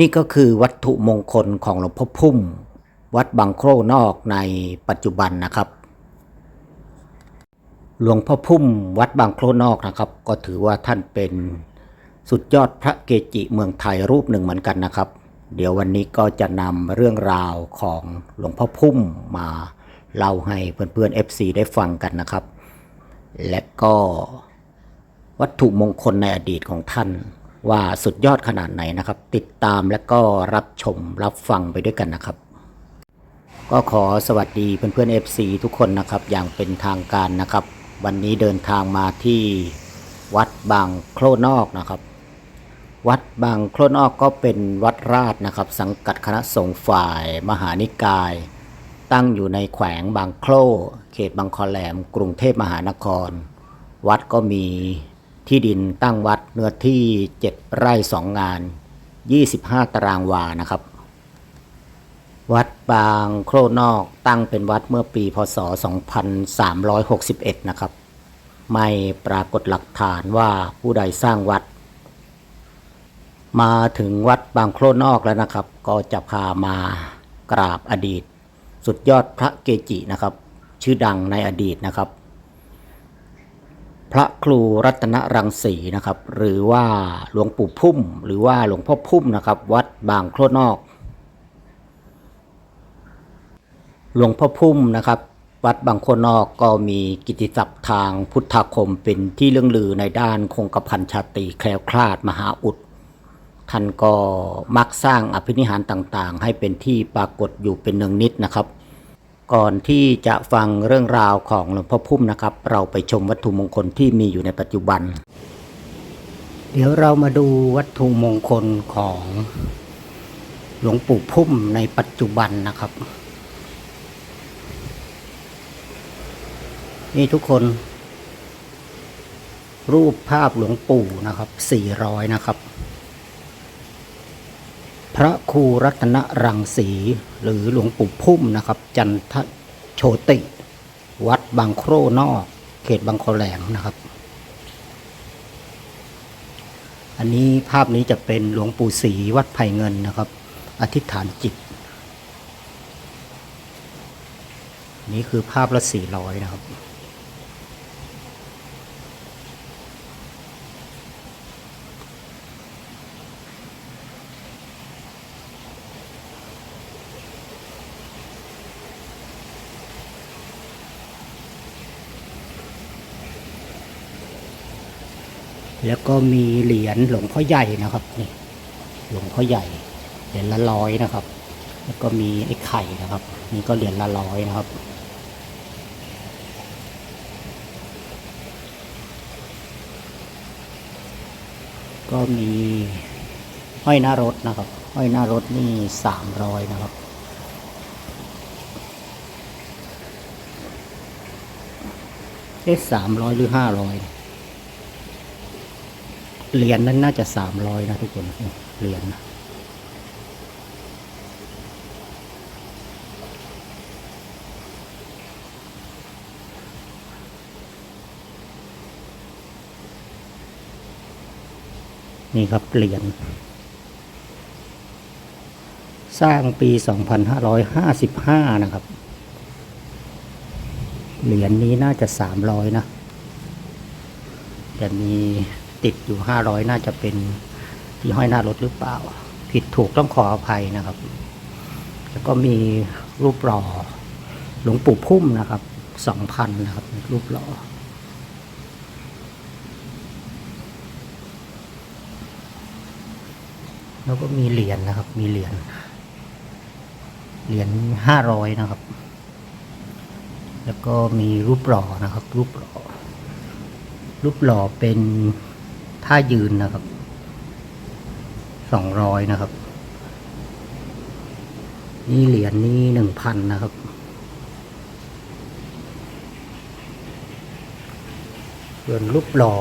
นี่ก็คือวัตถุมงคลของหลวงพ่อพุ่ม วัดบางโครนอกในปัจจุบันนะครับ หลวงพ่อพุ่มวัดบางโครนอกนะครับ ก็ถือว่าท่านเป็นสุดยอดพระเกจิเมืองไทยรูปหนึ่งเหมือนกันนะครับ เดี๋ยววันนี้ก็จะนำเรื่องราวของหลวงพ่อพุ่มมาเล่าให้เพื่อนๆ FC ได้ฟังกันนะครับ และก็วัตถุมงคลในอดีตของท่าน ว่าสุดยอดขนาดไหนนะครับ ติดตามและก็รับชมรับฟังไปด้วยกันนะครับ ก็ขอสวัสดีเพื่อนๆ FC ทุกคนนะครับ อย่างเป็นทางการนะครับ วันนี้เดินทางมาที่วัดบางโครนอกนะครับ วัดบางโครนอกก็เป็นวัดราชนะครับ สังกัดคณะสงฆ์ฝ่ายมหานิกาย ตั้งอยู่ในแขวงบางโครเขตบางคอแหลม กรุงเทพมหานคร วัดก็มี ที่ดินตั้งวัดเนื้อที่ 7 ไร่ 2 งาน 25 ตารางวานะครับ วัดบางโครนอกตั้งเป็นวัดเมื่อปีพศ 2361 นะครับ ไม่ปรากฏหลักฐานว่าผู้ใดสร้างวัด มาถึงวัดบางโครนอกแล้วนะครับ ก็จะพามากราบอดีต สุดยอดพระเกจินะครับ ชื่อดังในอดีตนะครับ พระครูรัตนรังสีนะครับ หรือว่าหลวงปู่พุ่ม หรือว่าหลวงพ่อพุ่มนะครับ วัดบางโครนอก หลวงพ่อพุ่มนะครับ วัดบางโคนอกก็มีกิตติศัพท์ทางพุทธาคมเป็นที่เรื่องลือในด้านคงกระพันชาตรีแคล้วคลาดมหาอุดท่านก็มักสร้างอภินิหารต่างๆ ให้เป็นที่ปรากฏอยู่เป็นเนืองนิดนะครับ ก่อนที่จะฟังเรื่องราวของหลวงพ่อพุ่มนะครับ เราไปชมวัตถุมงคลที่มีอยู่ในปัจจุบัน เดี๋ยวเรามาดูวัตถุมงคลของหลวงปู่พุ่มในปัจจุบันนะครับ นี่ทุกคน รูปภาพหลวงปู่นะครับ400นะครับ พระครูรัตนรังสีหรือหลวงปู่พุ่มนะครับ จันทโชติ วัดบางโครนอก เขตบางโคแหลมนะครับ อันนี้ภาพนี้จะเป็นหลวงปู่ศรีวัดไผ่เงินนะครับ อธิษฐานจิต นี่คือภาพละ400นะครับ แล้วก็มีเหรียญหลวงพ่อใหญ่นะครับนี่หลวงพ่อใหญ่ เหรียญละร้อยนะครับ แล้วก็มีไอ้ไข่นะครับ นี่ก็เหรียญละร้อยนะครับก็มีห้อยหน้ารถนะครับ ห้อยหน้ารถนี่สามร้อยนะครับ เอ๊ะสามร้อยหรือห้าร้อย เหรียญนั้นน่าจะสามร้อยนะทุกคนเหรียญนะนี่ครับเหรียญสร้างปี 2555 นะครับ เหรียญนี้น่าจะ 300 นะ แต่มี ติดอยู่ห้าร้อยน่าจะเป็นที่ห้อยหน้ารถหรือเปล่า ผิดถูกต้องขออภัยนะครับ แล้วก็มีรูปหล่อหลวงปู่พุ่มนะครับสองพันนะครับ รูปหล่อแล้วก็มีเหรียญนะครับ มีเหรียญ เหรียญห้าร้อยนะครับ แล้วก็มีรูปหล่อนะครับ รูปหล่อ รูปหล่อเป็น ท่ายืนนะครับสองร้อยนะครับ นี่เหรียญนี่หนึ่งพันนะครับ ส่วนรูปหล่อ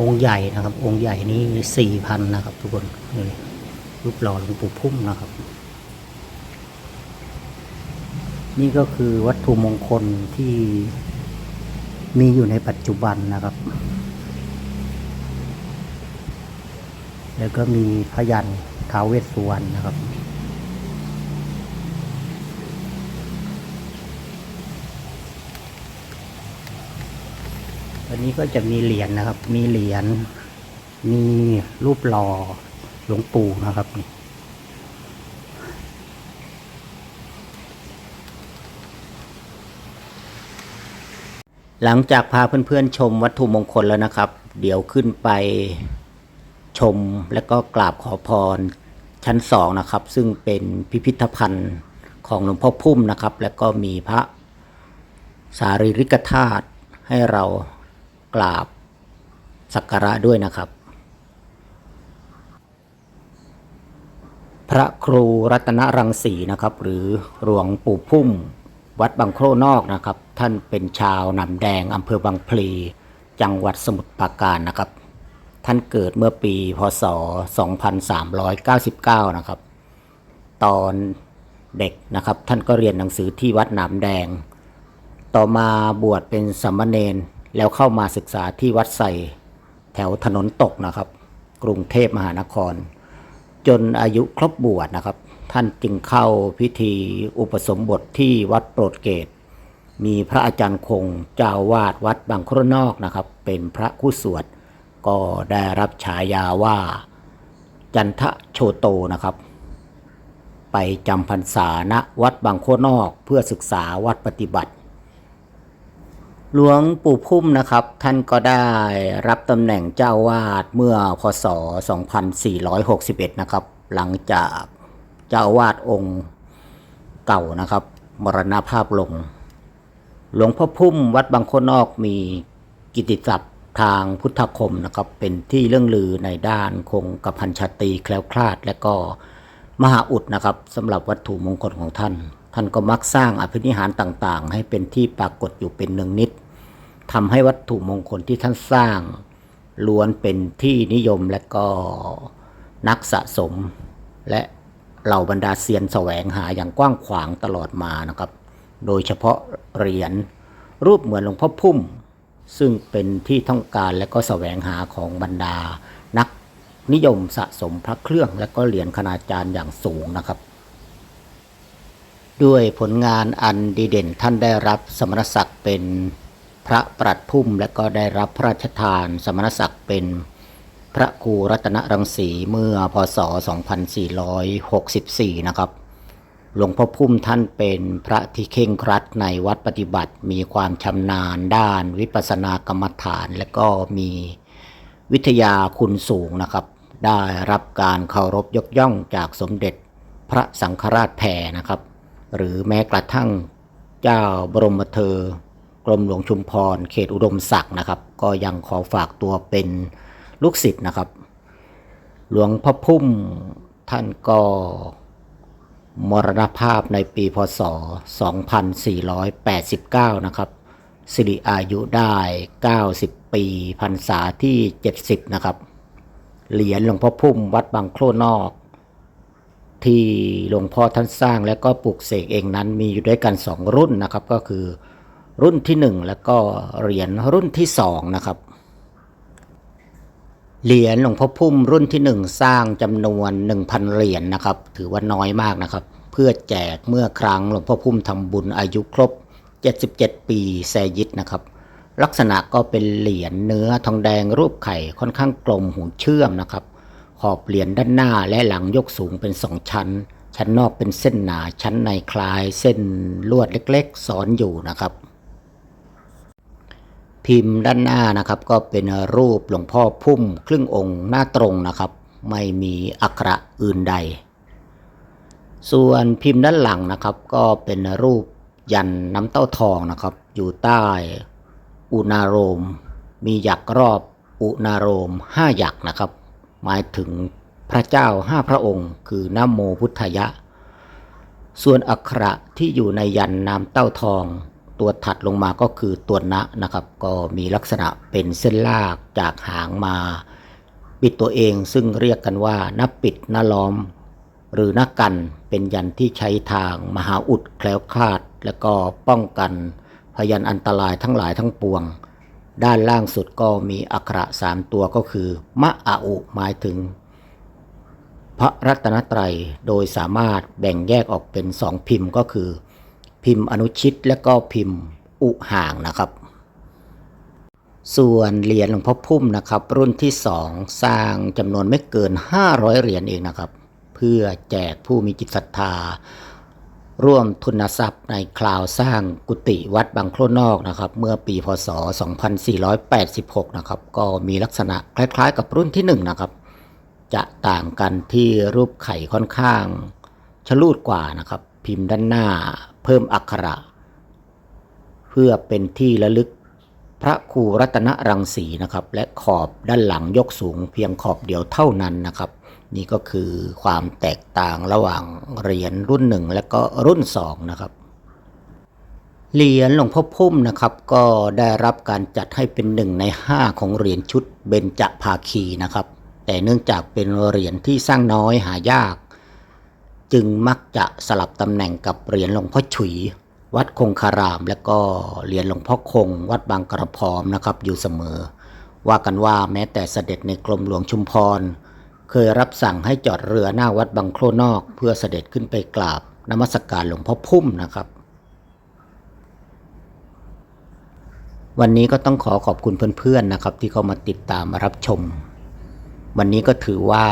องค์ใหญ่นะครับ องค์ใหญ่นี่สี่พันนะครับ ทุกคนนี่รูปหล่อหลวงปู่พุ่มนะครับ นี่ก็คือวัตถุมงคลที่มีอยู่ในปัจจุบันนะครับ แล้วก็มีพยันท้าวเวสสุวรรณนะครับอันนี้ก็จะมีเหรียญนะครับ มีเหรียญ มีรูปหล่อหลวงปู่นะครับนี่หลังจากพาเพื่อนๆชมวัตถุมงคลแล้วนะครับ เดี๋ยวขึ้นไป ชมและก็กราบขอพรชั้นสองนะครับ ซึ่งเป็นพิพิธภัณฑ์ของหลวงพ่อพุ่มนะครับ และก็มีพระสารีริกธาตุให้เรากราบสักการะด้วยนะครับ พระครูรัตนรังสีนะครับ หรือหลวงปู่พุ่ม วัดบางโครนอกนะครับ ท่านเป็นชาวหนำแดงอำเภอบางพลี จังหวัดสมุทรปราการนะครับ ท่านเกิดเมื่อปีพศ 2399 นะครับ ตอนเด็กนะครับ ท่านก็เรียนหนังสือที่วัดหนามแดง ต่อมาบวชเป็นสามเณรแล้วเข้ามาศึกษาที่วัดใส่แถวถนนตกนะครับ กรุงเทพมหานคร จนอายุครบบวชนะครับ ท่านจึงเข้าพิธีอุปสมบทที่วัดโปรดเกต มีพระอาจารย์คงเจ้าวาดวัดบางครนอกนะครับ เป็นพระคู่สวด ก็ได้รับฉายาว่า จันทะโชโตนะครับ ไปจำพรรษาณวัดบางโคนอกเพื่อศึกษาวัดปฏิบัติ หลวงปู่พุ่มนะครับ ท่านก็ได้รับตำแหน่งเจ้าวาดเมื่อพศ 2461 นะครับ หลังจากเจ้าวาดองค์เก่านะครับ มรณภาพลง หลวงพ่อพุ่มวัดบางโคนนอกมีกิตติศัพท์ ทางพุทธคมนะครับเป็นที่เรื่องลือในด้านคงกระพันชาตีแคล้วคลาด และก็มหาอุดนะครับสำหรับวัตถุมงคลของท่าน ท่านก็มักสร้างอภินิหารต่างๆ ให้เป็นที่ปรากฏอยู่เป็นเนืองนิดทำให้วัตถุมงคลที่ท่านสร้างล้วนเป็นที่นิยมและก็นักสะสม และเหล่าบรรดาเซียนแสวงหาอย่างกว้างขวางตลอดมานะครับ โดยเฉพาะเหรียญรูปเหมือนหลวงพ่อพุ่ม ซึ่งเป็นที่ต้องการและก็แสวงหาของบรรดา นักนิยมสะสมพระเครื่องและก็เหรียญคณาจารย์อย่างสูงนะครับ ด้วยผลงานอันดีเด่นท่านได้รับสมณศักดิ์เป็นพระปรัดพุ่มและก็ได้รับพระราชทานสมณศักดิ์เป็นพระครูรัตนรังสีเมื่อพศ 2464 นะครับ หลวงพ่อพุ่มท่านเป็นพระที่เข่งครัดในวัดปฏิบัติ มีความชำนาญด้านวิปัสสนากรรมฐาน และก็มีวิทยาคุณสูงนะครับ ได้รับการเคารพยกย่องจากสมเด็จพระสังฆราชแพรนะครับ หรือแม้กระทั่งเจ้าบรมเธอกรมหลวงชุมพร เขตอุดมศักดิ์นะครับ ก็ยังขอฝากตัวเป็นลูกศิษย์นะครับ หลวงพ่อพุ่มท่านก็ มรณภาพในปีพศ 2489 นะครับ สิริอายุได้ 90 ปีพรรษาที่ 70 นะครับ เหรียญหลวงพ่อพุ่มวัดบางโครนอก ที่หลวงพ่อท่านสร้างและก็ปลูกเสกเองนั้นมีอยู่ด้วยกัน 2 รุ่นนะครับ ก็คือรุ่นที่ 1 แล้วก็เหรียญรุ่นที่ 2 นะครับ เหรียญหลวงพ่อพุ่มรุ่นที่หนึ่งสร้างจำนวน 1,000 เหรียญนะครับ ถือว่าน้อยมากนะครับ พื่อแจกเมื่อครั้งหลวงพ่อพุ่มทำบุญอายุครบ 77 ปีแซยิดนะครับ ลักษณะก็เป็นเหรียญเนื้อทองแดงรูปไข่ค่อนข้างกลมหูเชื่อมนะครับ ขอบเหรียญด้านหน้าและหลังยกสูงเป็นสองชั้น ชั้นนอกเป็นเส้นหนาชั้นในคล้ายเส้นลวดเล็กๆซ้อนอยู่นะครับ พิมพ์ด้านหน้านะครับก็เป็นรูปหลวงพ่อพุ่มครึ่งองค์หน้าตรงนะครับ ไม่มีอักระอื่นใด ส่วนพิมพ์ด้านหลังนะครับ ก็เป็นรูปยันน้ำเต้าทองนะครับ อยู่ใต้อุณาโรม มีหยักรอบอุณาโรมห้าหยักนะครับ หมายถึงพระเจ้าห้าพระองค์ คือนโมพุทธยะ ส่วนอักขระที่อยู่ในยันน้ำเต้าทอง ตัวถัดลงมาก็คือตัวนะนะครับ ก็มีลักษณะเป็นเส้นลากจากหางมา ปิดตัวเองซึ่งเรียกกันว่านับปิดนล้อม หรือนักกันเป็นยันที่ใช้ทางมหาอุดแคล้วคลาด และก็ป้องกันพยันอันตรายทั้งหลายทั้งปวง ด้านล่างสุดก็มีอักขระสามตัวก็คือ มะอาอุหมายถึง พระรัตนตรัยโดยสามารถแบ่งแยกออกเป็นสองพิมพ์ก็คือ พิมพ์อนุชิตและก็พิมพ์อุห่างนะครับ ส่วนเหรียญหลวงพ่อพุ่มนะครับ รุ่นที่สองสร้างจำนวนไม่เกิน 500 เหรียญเองนะครับ เพื่อแจกผู้มีจิตศรัทธา ร่วมทุนทรัพย์ในคราวสร้างกุฏิวัดบางโคลนอกนะครับ เมื่อปีพศ 2486 นะครับ ก็มีลักษณะคล้ายๆ กับรุ่นที่ 1 นะครับ จะต่างกันที่รูปไข่ค่อนข้างชลูดกว่านะครับ พิมพ์ด้านหน้าเพิ่มอักขระ เพื่อเป็นที่ระลึกพระครูรัตนรังสีนะครับ และขอบด้านหลังยกสูงเพียงขอบเดียวเท่านั้นนะครับ นี่ก็คือความแตกต่างระหว่างเหรียญรุ่นหนึ่งและก็รุ่นสองนะครับ เหรียญหลวงพ่อพุ่มนะครับ ก็ได้รับการจัดให้เป็นหนึ่งในห้าของเหรียญชุดเบญจภาคีนะครับ แต่เนื่องจากเป็นเหรียญที่สร้างน้อยหายาก จึงมักจะสลับตำแหน่งกับเหรียญหลวงพ่อฉุย วัดคงคาราม และก็เหรียญหลวงพ่อคง วัดบางกระพร้อมนะครับอยู่เสมอ ว่ากันว่าแม้แต่เสด็จในกรมหลวงชุมพร เคยรับสั่งให้จอดเรือหน้าวัดบางโคลนอก เพื่อเสด็จขึ้นไปกราบนมัสกการหลวงพ่อพุ่มนะครับ วันนี้ก็ต้องขอขอบคุณเพื่อนๆนะครับ ที่เข้ามาติดตามมารับชม วันนี้ก็ถือว่า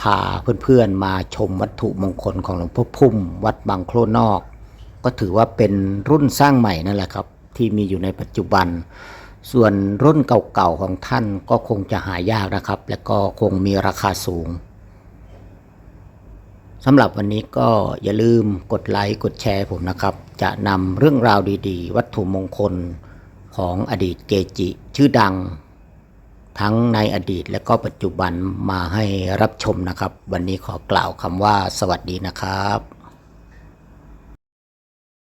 พาเพื่อนๆมาชมวัตถุมงคลของหลวงพ่อพุ่ม วัดบางโคลนอก ก็ถือว่าเป็นรุ่นสร้างใหม่นั่นแหละครับ ที่มีอยู่ในปัจจุบัน ส่วนรุ่นเก่าๆของท่านก็คงจะหายากนะครับ และก็คงมีราคาสูงสำหรับวันนี้ก็อย่าลืมกดไลค์กดแชร์ผมนะครับ จะนำเรื่องราวดีๆ วัตถุมงคลของอดีตเกจิ ชื่อดัง ทั้งในอดีตและก็ปัจจุบันมาให้รับชมนะครับ วันนี้ขอกล่าวคำว่าสวัสดีนะครับ